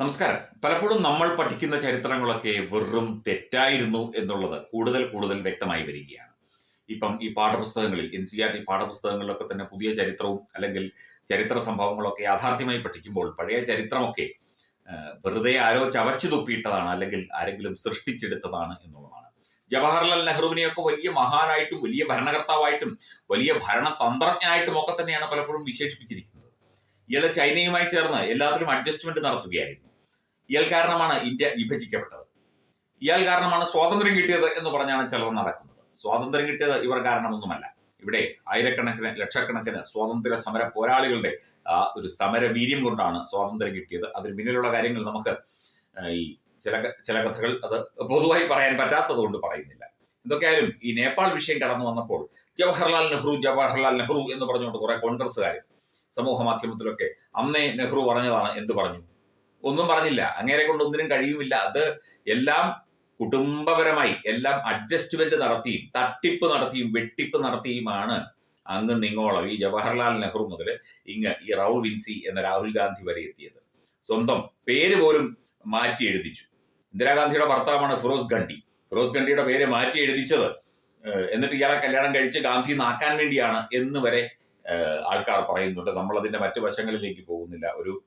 നമസ്കാരം. പലപ്പോഴും നമ്മൾ പഠിക്കുന്ന ചരിത്രങ്ങളൊക്കെ വെറും തെറ്റായിരുന്നു എന്നുള്ളത് കൂടുതൽ കൂടുതൽ വ്യക്തമായി വരികയാണ്. ഇപ്പം ഈ പാഠപുസ്തകങ്ങളിൽ എൻ സി ആർ ടി പാഠപുസ്തകങ്ങളിലൊക്കെ തന്നെ പുതിയ ചരിത്രവും അല്ലെങ്കിൽ ചരിത്ര സംഭവങ്ങളൊക്കെ യാഥാർത്ഥ്യമായി പഠിക്കുമ്പോൾ പഴയ ചരിത്രമൊക്കെ വെറുതെ ആരോ ചവച്ചു തുപ്പിയിട്ടതാണ് അല്ലെങ്കിൽ ആരെങ്കിലും സൃഷ്ടിച്ചെടുത്തതാണ് എന്നുള്ളതാണ്. ജവഹർലാൽ നെഹ്റുവിനെയൊക്കെ വലിയ മഹാനായിട്ടും വലിയ ഭരണകർത്താവായിട്ടും വലിയ ഭരണതന്ത്രജ്ഞനായിട്ടും ഒക്കെ തന്നെയാണ് പലപ്പോഴും വിശേഷിപ്പിച്ചിരിക്കുന്നത്. ഇയാൾ ചൈനയുമായി ചേർന്ന് എല്ലാത്തിലും അഡ്ജസ്റ്റ്മെന്റ് നടത്തുകയായിരുന്നു. ഇയാൾ കാരണമാണ് ഇന്ത്യ വിഭജിക്കപ്പെട്ടത്. ഇയാൾ കാരണമാണ് സ്വാതന്ത്ര്യം കിട്ടിയത് എന്ന് പറഞ്ഞാണ് ചിലർ നടക്കുന്നത്. സ്വാതന്ത്ര്യം കിട്ടിയത് ഇവർ കാരണമൊന്നുമല്ല. ഇവിടെ ആയിരക്കണക്കിന് ലക്ഷക്കണക്കിന് സ്വാതന്ത്ര്യ സമര പോരാളികളുടെ ഒരു സമര വീര്യം കൊണ്ടാണ് സ്വാതന്ത്ര്യം കിട്ടിയത്. അതിന് പിന്നിലുള്ള കാര്യങ്ങൾ നമുക്ക് ഈ ചില ചില കഥകൾ അത് പൊതുവായി പറയാൻ പറ്റാത്തത് കൊണ്ട് പറയുന്നില്ല. എന്തൊക്കെയായാലും ഈ നേപ്പാൾ വിഷയം കടന്നു വന്നപ്പോൾ ജവഹർലാൽ നെഹ്റു ജവഹർലാൽ നെഹ്റു എന്ന് പറഞ്ഞുകൊണ്ട് കുറെ കോൺഗ്രസ്സുകാർ സമൂഹ മാധ്യമത്തിലൊക്കെ അന്നേ നെഹ്റു പറഞ്ഞതാണ് എന്ത് പറഞ്ഞു? ഒന്നും പറഞ്ഞില്ല. അങ്ങേരെ കൊണ്ട് ഒന്നിനും കഴിയുമില്ല. അത് എല്ലാം കുടുംബപരമായി എല്ലാം അഡ്ജസ്റ്റ്മെന്റ് നടത്തിയും തട്ടിപ്പ് നടത്തിയും വെട്ടിപ്പ് നടത്തിയുമാണ് അങ്ങ് നിങ്ങോളം ഈ ജവഹർലാൽ നെഹ്റു മുതൽ ഇങ്ങ് ഈ റൗൾ വിൻസി എന്ന രാഹുൽ ഗാന്ധി വരെ എത്തിയത്. സ്വന്തം പേര് പോലും മാറ്റി എഴുതിച്ചു. ഇന്ദിരാഗാന്ധിയുടെ ഭർത്താവാണ് ഫിറോസ് ഗണ്ഡി ഫിറോസ് ഗണ്ഡിയുടെ പേര് മാറ്റി എഴുതിച്ചത് എന്നിട്ട് ഇയാളെ കല്യാണം കഴിച്ച് ഗാന്ധി നാക്കാൻ വേണ്ടിയാണ് എന്ന് വരെ ആൾക്കാർ പറയുന്നുണ്ട് നമ്മൾ അതിന്റെ മറ്റു വശങ്ങളിലേക്ക് പോകുന്നില്ല. ഒരു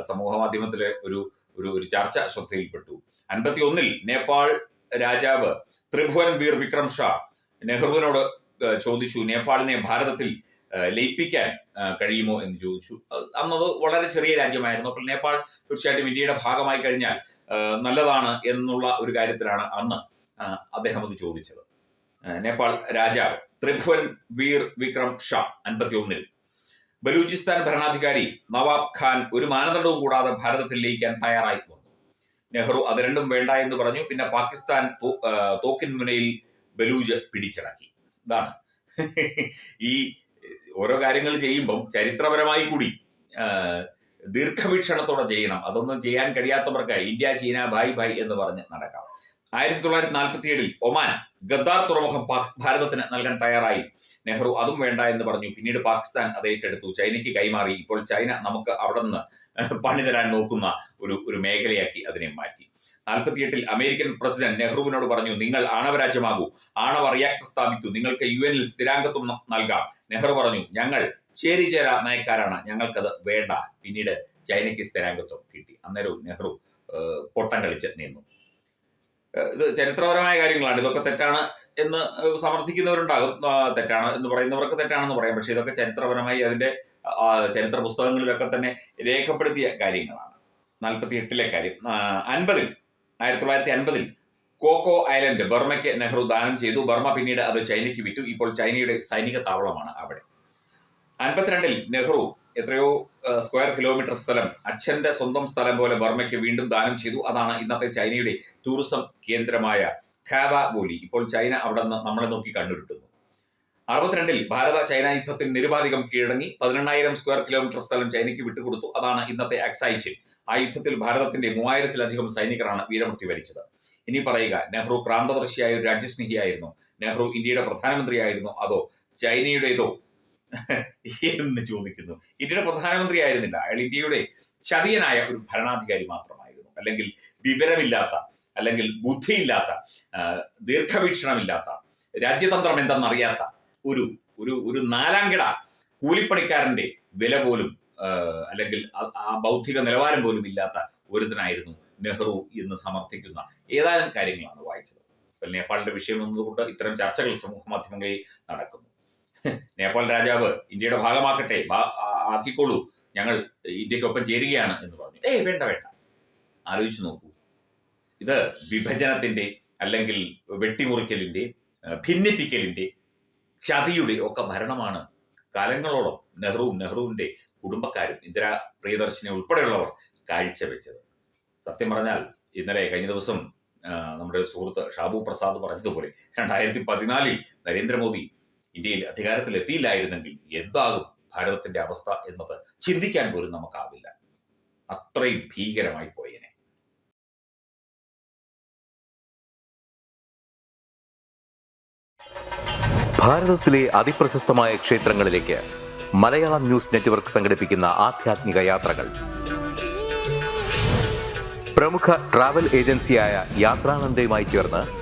സമൂഹ മാധ്യമത്തിലെ ഒരു ഒരു ഒരു ചർച്ച ശ്രദ്ധയിൽപ്പെട്ടു. അൻപത്തി ഒന്നിൽ നേപ്പാൾ രാജാവ് ത്രിഭുവൻ വീർ വിക്രം ഷാ നെഹ്റുവിനോട് ചോദിച്ചു നേപ്പാളിനെ ഭാരതത്തിൽ ലയിപ്പിക്കാൻ കഴിയുമോ? എന്ന് ചോദിച്ചു. അന്നത് വളരെ ചെറിയ രാജ്യമായിരുന്നു. അപ്പോൾ നേപ്പാൾ തീർച്ചയായിട്ടും ഇന്ത്യയുടെ ഭാഗമായി കഴിഞ്ഞാൽ നല്ലതാണ് എന്നുള്ള ഒരു കാര്യത്തിലാണ് അന്ന് അദ്ദേഹം അത് ചോദിച്ചത്. നേപ്പാൾ രാജാവ് ത്രിഭുവൻ വീർ വിക്രം ഷാ അൻപത്തി ഒന്നിൽ ബലൂചിസ്ഥാൻ ഭരണാധികാരി നവാബ് ഖാൻ ഒരു മാനദണ്ഡവും കൂടാതെ ഭാരതത്തിൽ ലയിക്കാൻ തയ്യാറായി വന്നു. നെഹ്റു അത് രണ്ടും വേണ്ട എന്ന് പറഞ്ഞു. പിന്നെ പാകിസ്ഥാൻ തോക്കിൻ മുനയിൽ ബലൂജ് പിടിച്ചടക്കി. ഇതാണ്. ഈ ഓരോ കാര്യങ്ങൾ ചെയ്യുമ്പം ചരിത്രപരമായി കൂടി ദീർഘവീക്ഷണത്തോടെ ചെയ്യണം. അതൊന്നും ചെയ്യാൻ കഴിയാത്തവർക്ക് ഇന്ത്യ ചീന ബായ് ബായ് എന്ന് പറഞ്ഞ് നടക്കാം. ആയിരത്തി തൊള്ളായിരത്തി നാൽപ്പത്തി ഏഴിൽ ഒമാൻ ഗദ്ദാർ തുറമുഖം ഭാരതത്തിന് നൽകാൻ തയ്യാറായി. നെഹ്റു അതും വേണ്ട എന്ന് പറഞ്ഞു. പിന്നീട് പാകിസ്ഥാൻ അത് ഏറ്റെടുത്തു. ചൈനയ്ക്ക് കൈമാറി. ഇപ്പോൾ ചൈന നമുക്ക് അവിടെ നിന്ന് പണി തരാൻ നോക്കുന്ന ഒരു ഒരു മേഖലയാക്കി അതിനെ മാറ്റി. നാൽപ്പത്തിയെട്ടിൽ അമേരിക്കൻ പ്രസിഡന്റ് നെഹ്റുവിനോട് പറഞ്ഞു നിങ്ങൾ ആണവരാജ്യമാകൂ. ആണവ റിയാക്ടർ സ്ഥാപിക്കൂ. നിങ്ങൾക്ക് യു എനിൽ സ്ഥിരാംഗത്വം നൽകാം. നെഹ്റു പറഞ്ഞു ഞങ്ങൾ ചേരിചേര നയക്കാരാണ്. ഞങ്ങൾക്കത് വേണ്ട. പിന്നീട് ചൈനയ്ക്ക് സ്ഥിരാംഗത്വം കിട്ടി. അന്നേരവും നെഹ്റു പൊട്ടം കളിച്ച് നിന്നു. ഇത് ചരിത്രപരമായ കാര്യങ്ങളാണ്. ഇതൊക്കെ തെറ്റാണ് എന്ന് സമർത്ഥിക്കുന്നവരുണ്ടാകും. തെറ്റാണ് എന്ന് പറയുന്നവർക്ക് തെറ്റാണെന്ന് പറയാം. പക്ഷെ ഇതൊക്കെ ചരിത്രപരമായി അതിന്റെ ചരിത്ര പുസ്തകങ്ങളിലൊക്കെ തന്നെ രേഖപ്പെടുത്തിയ കാര്യങ്ങളാണ്. നാൽപ്പത്തി എട്ടിലെ കാര്യം അൻപതിൽ ആയിരത്തി തൊള്ളായിരത്തി അൻപതിൽ കോക്കോ ഐലൻഡ് ബർമയ്ക്ക് നെഹ്റു ദാനം ചെയ്തു. ബർമ പിന്നീട് അത് ചൈനയ്ക്ക് വിറ്റു. ഇപ്പോൾ ചൈനയുടെ സൈനിക താവളമാണ് അവിടെ. അൻപത്തിരണ്ടിൽ നെഹ്റു എത്രയോ സ്ക്വയർ കിലോമീറ്റർ സ്ഥലം അച്ഛന്റെ സ്വന്തം സ്ഥലം പോലെ ബർമയ്ക്ക് വീണ്ടും ദാനം ചെയ്തു. അതാണ് ഇന്നത്തെ ചൈനയുടെ ടൂറിസം കേന്ദ്രമായ ഖാവ ബോലി ഇപ്പോൾ ചൈന അവിടെ നിന്ന് നമ്മളെ നോക്കി കണ്ടുരുട്ടുന്നു അറുപത്തിരണ്ടിൽ ഭാരത ചൈന യുദ്ധത്തിൽ നിരുപാധികം കീഴടങ്ങി. പതിനെണ്ണായിരം സ്ക്വയർ കിലോമീറ്റർ സ്ഥലം ചൈനയ്ക്ക് വിട്ടുകൊടുത്തു. അതാണ് ഇന്നത്തെ അക്സൈച്ചിൻ ആ യുദ്ധത്തിൽ ഭാരതത്തിന്റെ മൂവായിരത്തിലധികം സൈനികരാണ് വീരമൃത്യു വരിച്ചത്. ഇനി പറയുക നെഹ്റു പ്രാന്തദർശിയായ ഒരു രാജ്യസ്നേഹിയായിരുന്നു. നെഹ്റു ഇന്ത്യയുടെ പ്രധാനമന്ത്രിയായിരുന്നു. അതോ ചൈനയുടേതോ എന്ന് ചോദിക്കുന്നു. ഇന്ത്യയുടെ പ്രധാനമന്ത്രി ആയിരുന്നില്ല അയാൾ ഇന്ത്യയുടെ ചതിയനായ ഒരു ഭരണാധികാരി മാത്രമായിരുന്നു. അല്ലെങ്കിൽ വിവരമില്ലാത്ത അല്ലെങ്കിൽ ബുദ്ധിയില്ലാത്ത ദീർഘവീക്ഷണമില്ലാത്ത രാജ്യതന്ത്രം എന്തെന്നറിയാത്ത ഒരു ഒരു ഒരു നാലാംകിട കൂലിപ്പണിക്കാരന്റെ വില പോലും അല്ലെങ്കിൽ ആ- ബൗദ്ധിക നിലവാരം പോലും ഇല്ലാത്ത ഒരുത്തനായിരുന്നു നെഹ്റു എന്ന് സമർത്ഥിക്കുന്ന ഏതാനും കാര്യങ്ങളാണ് വായിച്ചത്. നേപ്പാളിന്റെ വിഷയം എന്നതുകൊണ്ട് ഇത്തരം ചർച്ചകൾ സമൂഹ മാധ്യമങ്ങളിൽ നടക്കുന്നു. നേപ്പാൾ രാജാവ് ഇന്ത്യയുടെ ഭാഗമാക്കട്ടെ ആക്കിക്കോളൂ. ഞങ്ങൾ ഇന്ത്യക്കൊപ്പം ചേരുകയാണ് എന്ന് പറഞ്ഞു. ഏയ് വേണ്ട വേണ്ട. ആലോചിച്ച് നോക്കൂ. ഇത് വിഭജനത്തിന്റെ അല്ലെങ്കിൽ വെട്ടിമുറിക്കലിന്റെ ഭിന്നിപ്പിക്കലിന്റെ ചതിയുടെ ഒക്കെ ഭരണമാണ് കാലങ്ങളോളം നെഹ്റുവും നെഹ്റുവിന്റെ കുടുംബക്കാരും ഇന്ദിരാ പ്രിയദർശിനി ഉൾപ്പെടെയുള്ളവർ കാഴ്ചവെച്ചത്. സത്യം പറഞ്ഞാൽ ഇന്നലെ കഴിഞ്ഞ ദിവസം നമ്മുടെ സുഹൃത്ത് ഷാബു പ്രസാദ് പറഞ്ഞതുപോലെ രണ്ടായിരത്തി പതിനാലിൽ നരേന്ദ്രമോദി ഇന്ത്യയിൽ അധികാരത്തിൽ എത്തിയില്ലായിരുന്നെങ്കിൽ എന്താകും ഭാരതത്തിന്റെ അവസ്ഥ എന്നത് ചിന്തിക്കാൻ പോലും നമുക്കാവില്ല. അത്രയും ഭീകരമായി പോയേനെ. ഭാരതത്തിലെ അതിപ്രശസ്തമായ ക്ഷേത്രങ്ങളിലേക്ക് മലയാളം ന്യൂസ് നെറ്റ്വർക്ക് സംഘടിപ്പിക്കുന്ന ആധ്യാത്മിക യാത്രകൾ. പ്രമുഖ ട്രാവൽ ഏജൻസിയായ യാത്രാനന്ദയുമായി ചേർന്ന്